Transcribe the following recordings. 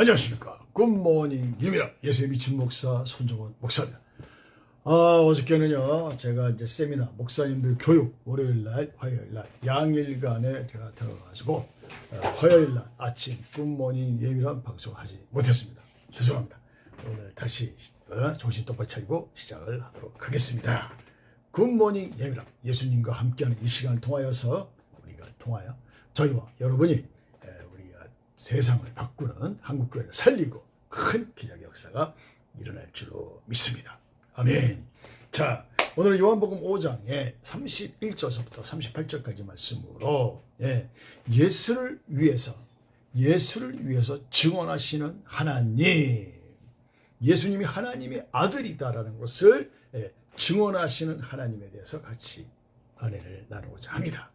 안녕하십니까. 굿모닝 김이라 예수의 미친 목사 손정원 목사입니다. 아, 어저께는요, 제가 이제 세미나, 목사님들 교육, 월요일 날, 화요일 날, 양일간에 제가 들어가지고, 어, 화요일 날 아침 굿모닝 예미란 방송하지 못했습니다. 죄송합니다. 오늘 다시 어, 정신 똑바로 차리고 시작을 하도록 하겠습니다. 굿모닝 예미라 예수님과 함께하는 이 시간을 통하여서 우리가 통하여 저희와 여러분이 세상을 바꾸는 한국교회를 살리고 큰 기적의 역사가 일어날 줄로 믿습니다. 아멘. 자, 오늘은 요한복음 5장의 31절서부터 38절까지 말씀으로 예, 예수를 위해서 예수를 위해서 증언하시는 하나님 예수님이 하나님의 아들이다라는 것을 예, 증언하시는 하나님에 대해서 같이 은혜를 나누고자 합니다.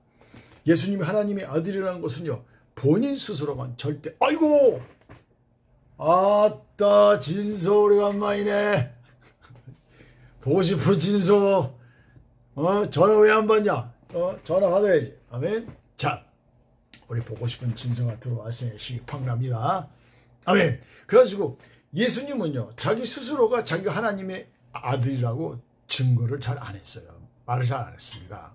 예수님이 하나님의 아들이라는 것은요 본인 스스로만 절대 아이고! 아따 진서 오래간만이네. 보고 싶은 진서. 어 전화 왜 안 받냐? 어 전화 받아야지. 아멘. 자 우리 보고 싶은 진서가 들어왔으니 힘이 팍 납니다. 아멘. 그래가지고 예수님은요 자기 스스로가 자기가 하나님의 아들이라고 증거를 잘 안 했어요. 말을 잘 안 했습니다.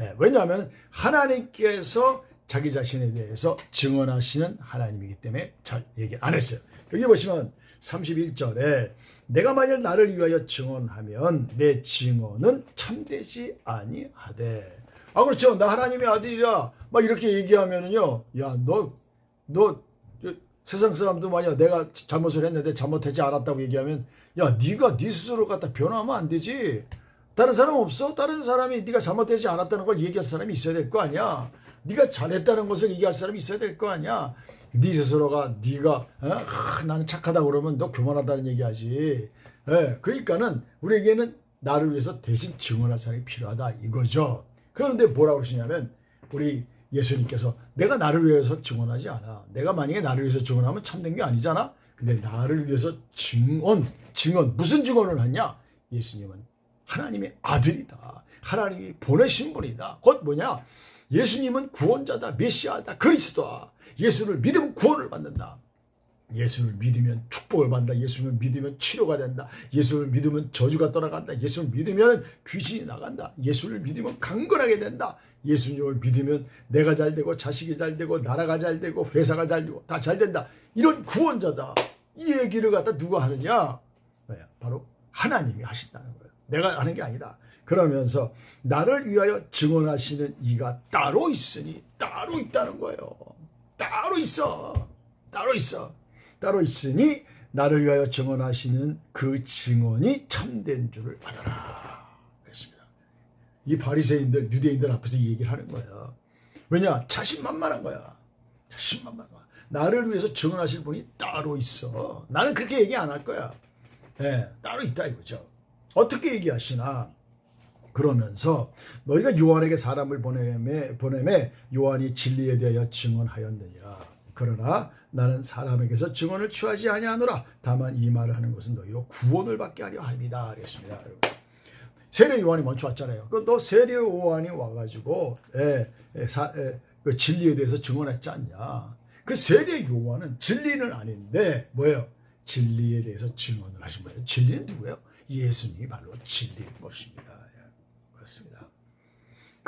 예, 왜냐하면 하나님께서 자기 자신에 대해서 증언하시는 하나님이기 때문에 잘 얘기 안 했어요. 여기 보시면 31절에 내가 만일 나를 위하여 증언하면 내 증언은 참되지 아니하되. 아 그렇죠. 나 하나님의 아들이라 막 이렇게 얘기하면은요. 야, 너너 세상 사람도 만약 내가 잘못을 했는데 잘못하지 않았다고 얘기하면 야, 네가 네 스스로 갖다 변하면 안 되지. 다른 사람 없어? 다른 사람이 네가 잘못되지 않았다는 걸 얘기할 사람이 있어야 될 거 아니야. 네가 잘했다는 것을 얘기할 사람이 있어야 될 거 아니야. 네 스스로가 네가 어? 아, 나는 착하다 그러면 너 교만하다는 얘기하지. 예, 그러니까는 우리에게는 나를 위해서 대신 증언할 사람이 필요하다 이거죠. 그런데 뭐라고 그러시냐면 우리 예수님께서 내가 나를 위해서 증언하지 않아. 내가 만약에 나를 위해서 증언하면 참된 게 아니잖아. 근데 나를 위해서 증언, 증언 무슨 증언을 하냐? 예수님은 하나님의 아들이다. 하나님이 보내신 분이다. 곧 뭐냐? 예수님은 구원자다. 메시아다. 그리스도다. 예수를 믿으면 구원을 받는다. 예수를 믿으면 축복을 받는다. 예수를 믿으면 치료가 된다. 예수를 믿으면 저주가 떠나간다. 예수를 믿으면 귀신이 나간다. 예수를 믿으면 강건하게 된다. 예수님을 믿으면 내가 잘 되고 자식이 잘 되고 나라가 잘 되고 회사가 잘 되고 다 잘 된다. 이런 구원자다. 이 얘기를 갖다 누가 하느냐? 뭐야? 바로 하나님이 하신다는 거예요. 내가 하는 게 아니다. 그러면서 나를 위하여 증언하시는 이가 따로 있으니 따로 있다는 거예요. 따로 있어. 따로 있어. 따로 있으니 나를 위하여 증언하시는 그 증언이 참된 줄을 알아라. 그랬습니다. 이 바리새인들, 유대인들 앞에서 이 얘기를 하는 거야. 왜냐? 자신만만한 거야. 자신만만한 거야. 나를 위해서 증언하실 분이 따로 있어. 나는 그렇게 얘기 안 할 거야. 예, 따로 있다 이거죠. 어떻게 얘기하시나? 그러면서 너희가 요한에게 사람을 보내매 보내매 요한이 진리에 대하여 증언하였느니라. 그러나 나는 사람에게서 증언을 취하지 아니하노라. 다만 이 말을 하는 것은 너희로 구원을 받게 하려 함이다. 그랬습니다. 세례 요한이 먼저 왔잖아요. 그 너 세례 요한이 와가지고 예, 예, 사, 예, 그 진리에 대해서 증언했지 않냐? 그 세례 요한은 진리는 아닌데 뭐예요? 진리에 대해서 증언을 하신 거예요. 진리는 누구예요? 예수님이 바로 진리인 것입니다.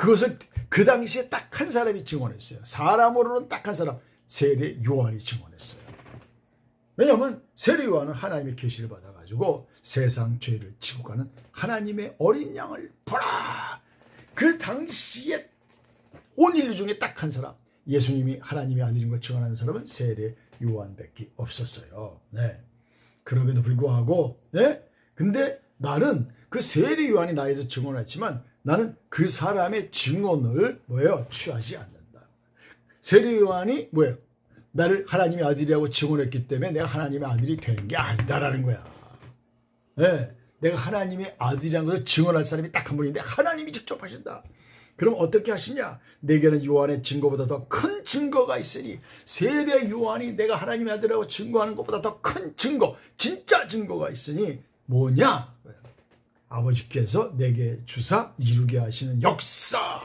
그것을 그 당시에 딱 한 사람이 증언했어요. 사람으로는 딱 한 사람 세례 요한이 증언했어요. 왜냐하면 세례 요한은 하나님의 계시를 받아가지고 세상 죄를 지고 가는 하나님의 어린 양을 보라. 그 당시에 온 인류 중에 딱 한 사람 예수님이 하나님의 아들인 걸 증언하는 사람은 세례 요한밖에 없었어요. 네. 그럼에도 불구하고 네? 근데 나는 그 세례 요한이 나에서 증언했지만 나는 그 사람의 증언을 뭐예요? 취하지 않는다. 세례 요한이 뭐예요? 나를 하나님의 아들이라고 증언했기 때문에 내가 하나님의 아들이 되는 게 아니다라는 거야. 네, 내가 하나님의 아들이라는 것을 증언할 사람이 딱 한 분인데 하나님이 직접 하신다. 그럼 어떻게 하시냐? 내게는 요한의 증거보다 더 큰 증거가 있으니 세례 요한이 내가 하나님의 아들이라고 증거하는 것보다 더 큰 증거, 진짜 증거가 있으니 뭐냐? 아버지께서 내게 주사 이루게 하시는 역사.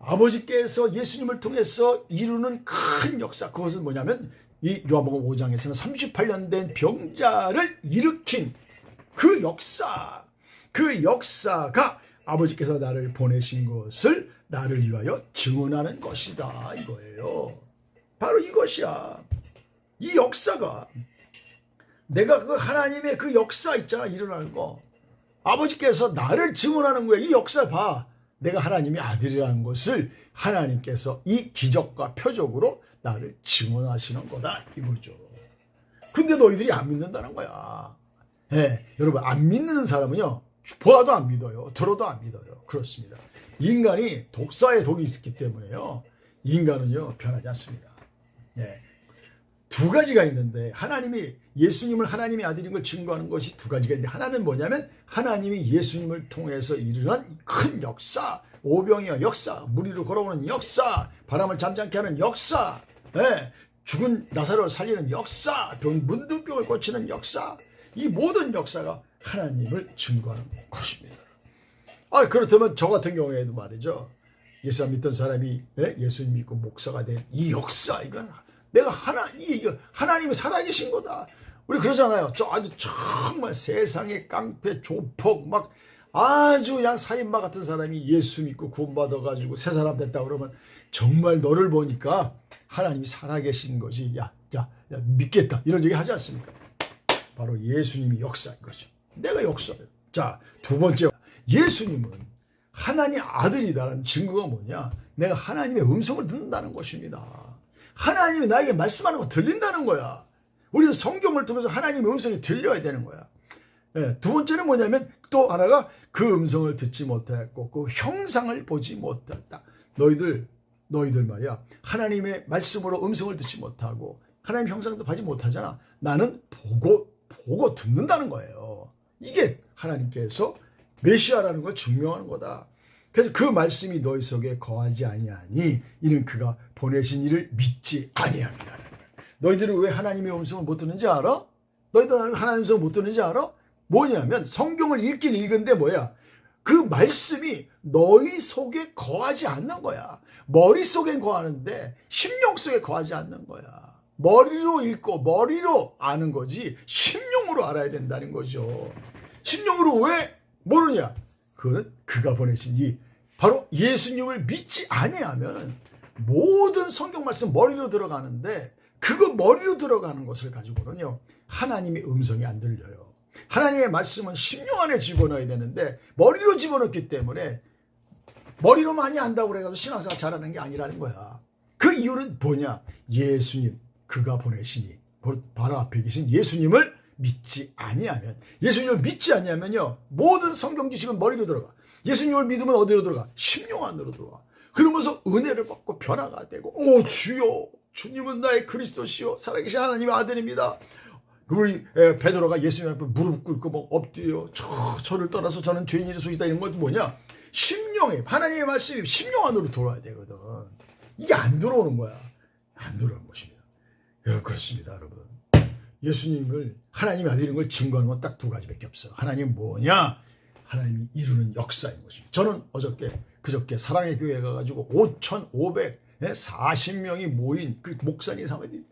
아버지께서 예수님을 통해서 이루는 큰 역사 그것은 뭐냐면 이 요한복음 5장에서는 38년 된 병자를 일으킨 그 역사, 그 역사가 아버지께서 나를 보내신 것을 나를 위하여 증언하는 것이다 이거예요. 바로 이것이야. 이 역사가 내가 그 하나님의 그 역사 있잖아 일어나는 거. 아버지께서 나를 증언하는 거야. 이 역사 봐. 내가 하나님의 아들이라는 것을 하나님께서 이 기적과 표적으로 나를 증언하시는 거다 이거죠. 근데 너희들이 안 믿는다는 거야. 예, 여러분 안 믿는 사람은요 보아도 안 믿어요, 들어도 안 믿어요. 그렇습니다. 인간이 독사의 독이 있기 때문에요. 인간은요 변하지 않습니다. 예. 두 가지가 있는데 하나님이 예수님을 하나님의 아들인 걸 증거하는 것이 두 가지가 있는데 하나는 뭐냐면 하나님이 예수님을 통해서 일어난 큰 역사, 오병이어 역사, 물 위로 걸어오는 역사, 바람을 잠잠케 하는 역사, 예, 죽은 나사로를 살리는 역사, 병 문둥병을 고치는 역사, 이 모든 역사가 하나님을 증거하는 것입니다. 아 그렇다면 저 같은 경우에도 말이죠. 예수 안 믿던 사람이 예? 예수님 믿고 목사가 된 이 역사 이건 내가 하나 이 이거 하나님이 살아계신 거다. 우리 그러잖아요. 저 아주 정말 세상의 깡패 조폭 막 아주 그냥 살인마 같은 사람이 예수 믿고 구원받아 가지고 새 사람 됐다 그러면 정말 너를 보니까 하나님이 살아계신 거지. 야, 야, 야 믿겠다 이런 얘기 하지 않습니까? 바로 예수님이 역사인 거죠. 내가 역사예요. 자, 두 번째 예수님은 하나님 아들이다라는 증거가 뭐냐? 내가 하나님의 음성을 듣는다는 것입니다. 하나님이 나에게 말씀하는 거 들린다는 거야. 우리는 성경을 통해서 하나님의 음성이 들려야 되는 거야. 예, 두 번째는 뭐냐면 또 하나가 그 음성을 듣지 못했고 그 형상을 보지 못했다. 너희들 너희들 말이야 하나님의 말씀으로 음성을 듣지 못하고 하나님 형상도 보지 못하잖아. 나는 보고 보고 듣는다는 거예요. 이게 하나님께서 메시아라는 걸 증명하는 거다. 그래서 그 말씀이 너희 속에 거하지 아니하니 이는 그가 보내신 이를 믿지 아니함이라. 너희들은 왜 하나님의 음성을 못 듣는지 알아? 너희들 하나님의 음성을 못 듣는지 알아? 뭐냐면 성경을 읽긴 읽은데 뭐야? 그 말씀이 너희 속에 거하지 않는 거야. 머릿속엔 거하는데 심령 속에 거하지 않는 거야. 머리로 읽고 머리로 아는 거지 심령으로 알아야 된다는 거죠. 심령으로 왜 모르냐? 그는 그가 보내신 이 바로 예수님을 믿지 아니하면 모든 성경 말씀 머리로 들어가는데 그거 머리로 들어가는 것을 가지고는요 하나님의 음성이 안 들려요. 하나님의 말씀은 심령 안에 집어넣어야 되는데 머리로 집어넣기 때문에 머리로 많이 안다고 그래가지고 신앙생활 잘하는 게 아니라는 거야. 그 이유는 뭐냐? 예수님 그가 보내시니 바로 앞에 계신 예수님을 믿지 아니하면 예수님을 믿지 아니하면요 모든 성경 지식은 머리로 들어가. 예수님을 믿으면 어디로 들어가? 심령 안으로 들어가 그러면서 은혜를 받고 변화가 되고 오 주여 주님은 나의 그리스도시요 살아계신 하나님의 아들입니다. 우리 베드로가 예수님 앞에 무릎 꿇고 뭐 엎드려 저, 저를 떠나서 저는 죄인이 소이다 이런 것도 뭐냐? 심령에 하나님의 말씀이 심령 안으로 들어와야 되거든. 이게 안 들어오는 거야. 안 들어오는 것입니다. 여러분 그렇습니다 여러분 예수님을 하나님의 아들인 걸 증거하는 건 딱 두 가지밖에 없어요. 하나님 뭐냐? 하나님이 이루는 역사인 것입니다. 저는 어저께 그저께 사랑의 교회에 가가지고 5,540명이 모인 그 목사님 사모님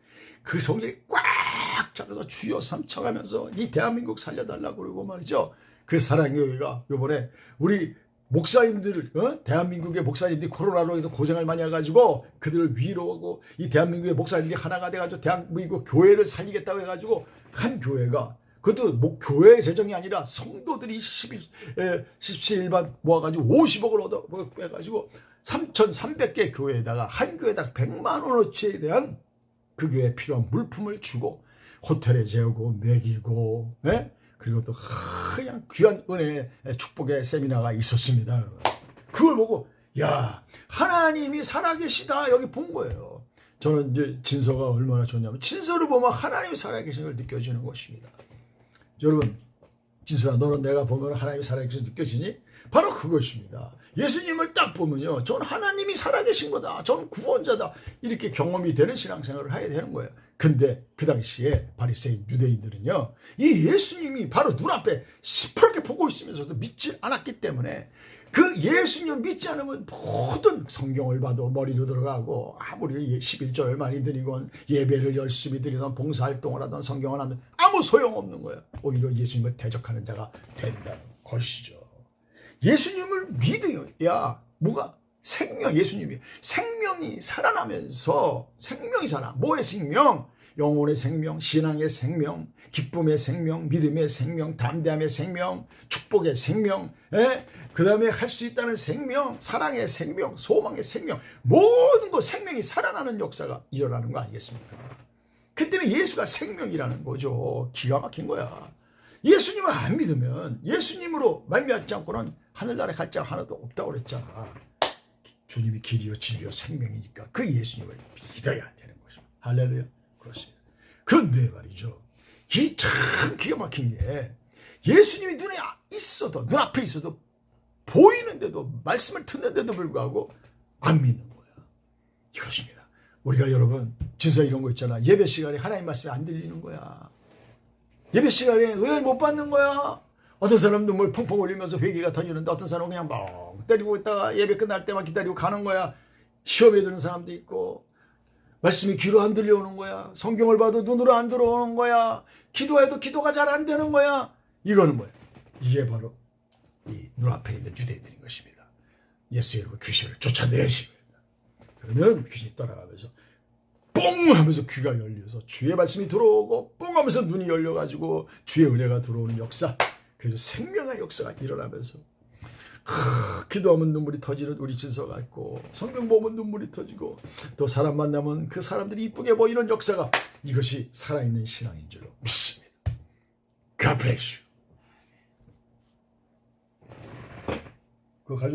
그 성경이 꽉 잡아서 주여 삼쳐가면서 이 대한민국 살려달라고 그러고 말이죠. 그 사랑의 교회가 요번에 우리 목사님들, 어? 대한민국의 목사님들이 코로나로 해서 고생을 많이 해가지고 그들을 위로하고 이 대한민국의 목사님들이 하나가 돼가지고 대한민국 교회를 살리겠다고 해가지고 한 교회가 그것도 뭐 교회 재정이 아니라 성도들이 12, 에, 17일반 모아가지고 50억을 얻어 빼가지고 3,300개 교회에다가 한 교회당 100만 원어치에 대한 그 교회에 필요한 물품을 주고 호텔에 재우고 먹이고 에? 그리고 또 그냥 귀한 은혜의 축복의 세미나가 있었습니다. 그걸 보고 야 하나님이 살아계시다 여기 본 거예요. 저는 이제 진서가 얼마나 좋냐면 진서를 보면 하나님이 살아계신 걸 느껴지는 것입니다. 여러분 진서야 너는 내가 보면 하나님이 살아계신 걸 느껴지니? 바로 그것입니다. 예수님을 딱 보면요. 전 하나님이 살아계신 거다. 전 구원자다. 이렇게 경험이 되는 신앙생활을 해야 되는 거예요. 근데 그 당시에 바리새인 유대인들은요. 이 예수님이 바로 눈앞에 시퍼렇게 보고 있으면서도 믿지 않았기 때문에 그 예수님 믿지 않으면 모든 성경을 봐도 머리로 들어가고 아무리 11조를 많이 드리건 예배를 열심히 드리던 봉사활동을 하던 성경을 하면 아무 소용없는 거야. 오히려 예수님을 대적하는 자가 된다는 것이죠. 예수님을 믿어야 뭐가? 생명 예수님이. 생명이 살아나면서 생명이 살아 뭐의 생명? 영혼의 생명 신앙의 생명 기쁨의 생명 믿음의 생명 담대함의 생명 축복의 생명 그 다음에 할 수 있다는 생명 사랑의 생명 소망의 생명. 모든 것 생명이 살아나는 역사가 일어나는 거 아니겠습니까? 그 때문에 예수가 생명이라는 거죠. 기가 막힌 거야 예수님을 안 믿으면 예수님으로 말미암지 않고는 하늘나라에 갈 자가 하나도 없다고 그랬잖아. 주님이 길이요 진리요 생명이니까 그 예수님을 믿어야 되는 것입니다. 할렐루야. 그렇습니다. 그런데 말이죠. 이 참 기가 막힌 게 예수님이 눈에 있어도 눈앞에 있어도 보이는데도 말씀을 듣는데도 불구하고 안 믿는 거야. 이것입니다. 우리가 여러분 진짜 이런 거 있잖아. 예배 시간에 하나님 말씀이 안 들리는 거야. 예배 시간에 은혜를 못 받는 거야. 어떤 사람은 눈물 펑펑 흘리면서 회개가 터지는데 어떤 사람은 그냥 멍 때리고 있다가 예배 끝날 때만 기다리고 가는 거야. 시험에 드는 사람도 있고 말씀이 귀로 안 들려오는 거야. 성경을 봐도 눈으로 안 들어오는 거야. 기도해도 기도가 잘 안 되는 거야. 이거는 뭐야? 이게 바로 이 눈앞에 있는 유대인들인 것입니다. 예수 이름으로 귀신을 쫓아내시고 그러면 귀신이 떠나가면서 뽕 하면서 귀가 열려서 주의 말씀이 들어오고 뽕 하면서 눈이 열려가지고 주의 은혜가 들어오는 역사 그래서 생명의 역사가 일어나면서 크, 기도하면 눈물이 터지는 우리 진서 같고 성경 보면 눈물이 터지고 또 사람 만나면 그 사람들이 이쁘게 보이는 역사가 이것이 살아있는 신앙인 줄로 믿습니다. God bless you. 그